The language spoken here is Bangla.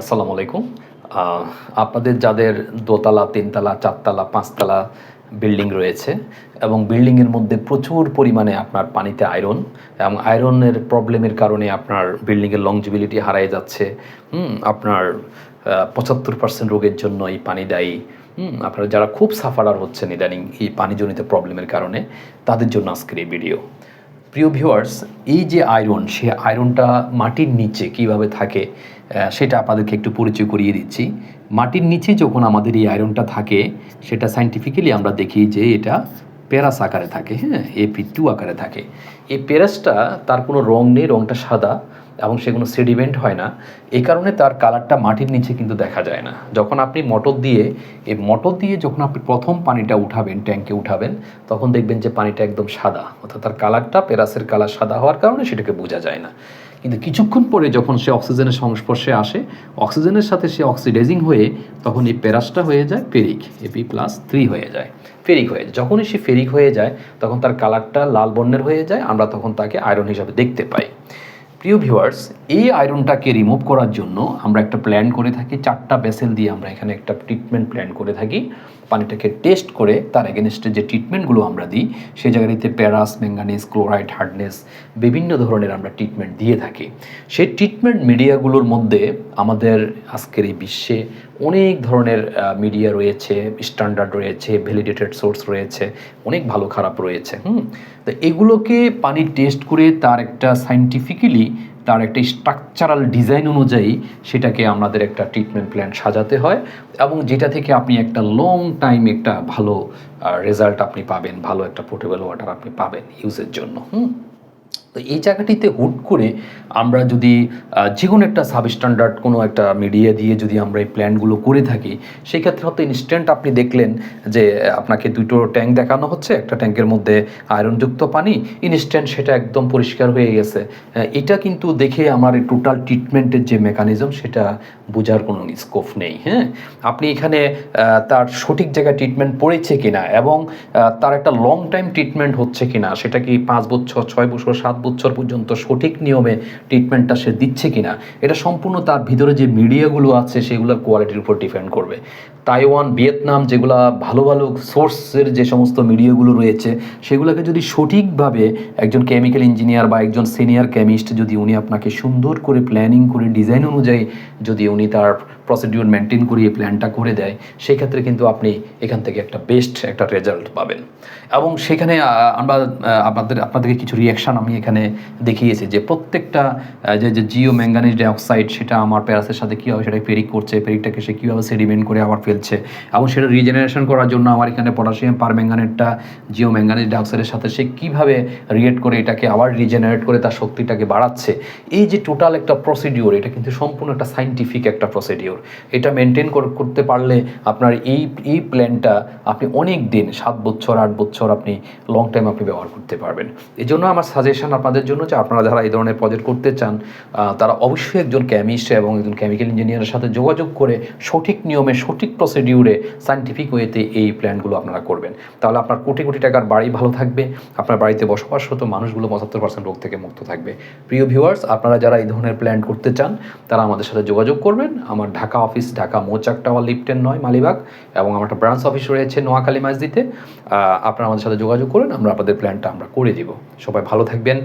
আসসালামু আলাইকুম। আপনাদের যাদের দোতলা, তিনতলা, চারতলা, পাঁচতলা বিল্ডিং রয়েছে এবং বিল্ডিংয়ের মধ্যে প্রচুর পরিমাণে আপনার পানিতে আয়রন এবং আয়রনের প্রবলেমের কারণে আপনার বিল্ডিংয়ের লংজিবিলিটি হারায় যাচ্ছে। আপনার পঁচাত্তর পার্সেন্ট রোগের জন্য এই পানি দায়ী। আপনারা যারা খুব সাফারার হচ্ছেন ইদানিং এই পানিজনিত প্রবলেমের কারণে, তাদের জন্য আজকের এই ভিডিও প্রিয় ভিউয়ার্স এই যে আয়রন, সে আয়রনটা মাটির নিচে কীভাবে থাকে সেটা আপনাদেরকে একটু পরিচয় করিয়ে দিচ্ছি। মাটির নিচে যখন আমাদের এই আয়রনটা থাকে, সেটা সাইন্টিফিক্যালি আমরা দেখি যে এটা প্যারাস আকারে থাকে হ্যাঁ এপি টু আকারে থাকে। এই প্যারাসটা তার কোনো রং নেই, রংটা সাদা এবং সেগুলো সেডিমেন্ট হয় না। এই কারণে তার কালারটা মাটির নিচে কিন্তু দেখা যায় না। যখন আপনি মোটর দিয়ে এই মোটর দিয়ে যখন আপনি প্রথম পানিটা উঠাবেন ট্যাঙ্কে উঠাবেন, তখন দেখবেন যে পানিটা একদম সাদা। অর্থাৎ তার কালারটা পেরাসের কালার সাদা হওয়ার কারণে সেটাকে বোঝা যায় না। কিন্তু কিছুক্ষণ পরে যখন সে অক্সিজেনের সংস্পর্শে আসে, অক্সিজেনের সাথে সে অক্সিডাইজিং হয়ে তখন এই প্যারাসটা হয়ে যায় ফেরিক এপি প্লাস থ্রি হয়ে যায় ফেরিক হয়ে যায়। যখনই সে ফেরিক হয়ে যায়, তখন তার কালারটা লাল বর্ণের হয়ে যায়, আমরা তখন তাকে আয়রন হিসাবে দেখতে পাই। প্রিয় ভিউয়ার্স এই আয়রনটাকে রিমুভ করার জন্য আমরা একটা প্ল্যান করে থাকি। চারটা বেসেল দিয়ে আমরা এখানে একটা ট্রিটমেন্ট প্ল্যান করে থাকি। পানিটাকে টেস্ট করে তার এগেনস্টে যে ট্রিটমেন্টগুলো আমরা দিই, সেই জায়গাটিতে প্যারাস ম্যাঙ্গানিজ ক্লোরাইড হার্ডনেস বিভিন্ন ধরনের আমরা ট্রিটমেন্ট দিয়ে থাকি। সেই ট্রিটমেন্ট মিডিয়াগুলোর মধ্যে আমাদের আজকের এই বিশ্বে অনেক ধরনের মিডিয়া রয়েছে স্ট্যান্ডার্ড রয়েছে ভ্যালিডেটেড সোর্স রয়েছে, অনেক ভালো খারাপ রয়েছে, হুম? তো এগুলোকে পানি টেস্ট করে তার একটা সাইন্টিফিক্যালি তার একটা স্ট্রাকচারাল ডিজাইন অনুযায়ী সেটাকে আমাদের একটা ট্রিটমেন্ট প্ল্যান সাজাতে হয় এবং যেটা থেকে আপনি একটা লং টাইম একটা ভালো রেজাল্ট আপনি পাবেন, ভালো একটা পোর্টেবল ওয়াটার আপনি পাবেন ইউজের জন্য, হুম? তো এই জায়গাটিতে হুট করে আমরা যদি যে কোনো একটা সাবস্ট্যান্ডার্ড কোনো একটা মিডিয়া দিয়ে যদি আমরা এই প্ল্যানগুলো করে থাকি, সেক্ষেত্রে হয়তো ইনস্ট্যান্ট আপনি দেখলেন যে, আপনাকে দুটো ট্যাঙ্ক দেখানো হচ্ছে, একটা ট্যাঙ্কের মধ্যে আয়রনযুক্ত পানি ইনস্ট্যান্ট সেটা একদম পরিষ্কার হয়ে গেছে। এটা কিন্তু দেখে আমার টোটাল ট্রিটমেন্টের যে মেকানিজম সেটা বোঝার কোনো স্কোপ নেই হ্যাঁ? আপনি এখানে তার সঠিক জায়গায় ট্রিটমেন্ট পড়েছে কিনা এবং তার একটা লং টাইম ট্রিটমেন্ট হচ্ছে কিনা, সেটা কি পাঁচ বছর, ছয় বছর, সাত বছর পর্যন্ত সঠিক নিয়মে ট্রিটমেন্টটা সে দিচ্ছে কিনা, এটা সম্পূর্ণ তার ভিতরে যে মিডিয়াগুলো আছে সেগুলোর কোয়ালিটির উপর ডিপেন্ড করবে। তাইওয়ান, ভিয়েতনাম যেগুলা ভালো ভালো সোর্সের যে সমস্ত মিডিয়াগুলো রয়েছে, সেগুলোকে যদি সঠিকভাবে একজন কেমিক্যাল ইঞ্জিনিয়ার বা একজন সিনিয়র কেমিস্ট যদি উনি আপনাকে সুন্দর করে প্ল্যানিং করে ডিজাইন অনুযায়ী যদি উনি তার প্রসিডিউর মেনটেন করে এই প্ল্যানটা করে দেয় সেই ক্ষেত্রে কিন্তু আপনি এখান থেকে একটা বেস্ট একটা রেজাল্ট পাবেন। এবং সেখানে আমরা আপনাদের, আপনাদেরকে কিছু রিয়াকশান আমি এখানে দেখিয়েছি যে প্রত্যেকটা যে যে জিও ম্যাঙ্গানিজ ডাইঅক্সাইড, সেটা আমার প্যারাসের সাথে কীভাবে সেটা ফেরিক করছে ফেরিকটাকে সে কীভাবে সেডিমেন্ট করে আবার ফেলছে এবং সেটা রিজেনারেশন করার জন্য আমার এখানে পটাশিয়াম পার ম্যাঙ্গানেটটা জিও ম্যাঙ্গানিজ ডাইঅক্সাইডের সাথে সে কীভাবে রিয়েক্ট করে, এটাকে আবার রিজেনারেট করে তার শক্তিটাকে বাড়াচ্ছে। এই যে টোটাল একটা প্রসিডিওর, এটা কিন্তু সম্পূর্ণ একটা সাইন্টিফিক একটা প্রসিডিওর। এটা মেনটেন করতে পারলে আপনার এই এই প্ল্যানটা আপনি অনেক দিন, সাত বছর, আট বছর আপনি লং টাইম আপনি ব্যবহার করতে পারবেন। এই জন্য আমার সাজেশন আপনাদের জন্য যে আপনারা যারা এই ধরনের প্রজেক্ট করতে চান তারা অবশ্যই একজন কেমিস্ট এবং একজন কেমিক্যাল ইঞ্জিনিয়ারের সাথে যোগাযোগ করে সঠিক নিয়মে, সঠিক প্রসিডিউরে সাইন্টিফিক ওয়েতে এই প্ল্যানগুলো আপনারা করবেন। তাহলে আপনার কোটি কোটি টাকার বাড়ি ভালো থাকবে, আপনার বাড়িতে বসবাসরত মানুষগুলো পঁচাত্তর পার্সেন্ট রোগ থেকে মুক্ত থাকবে। প্রিয় ভিউয়ার্স আপনারা যারা এই ধরনের প্ল্যান করতে চান, তারা আমাদের সাথে যোগাযোগ করবেন। আমার ঢাকা অফিস ঢাকা মৌচাক টাওয়ার লিফটেন নয়, মালিবাগ এবং আমার একটা ব্রাঞ্চ অফিস রয়েছে নোয়াখালী মাসজিতে আপনারা আমাদের সাথে যোগাযোগ করুন, আমরা আপনাদের প্ল্যানটা আমরা করে দিব। সবাই ভালো থাকবেন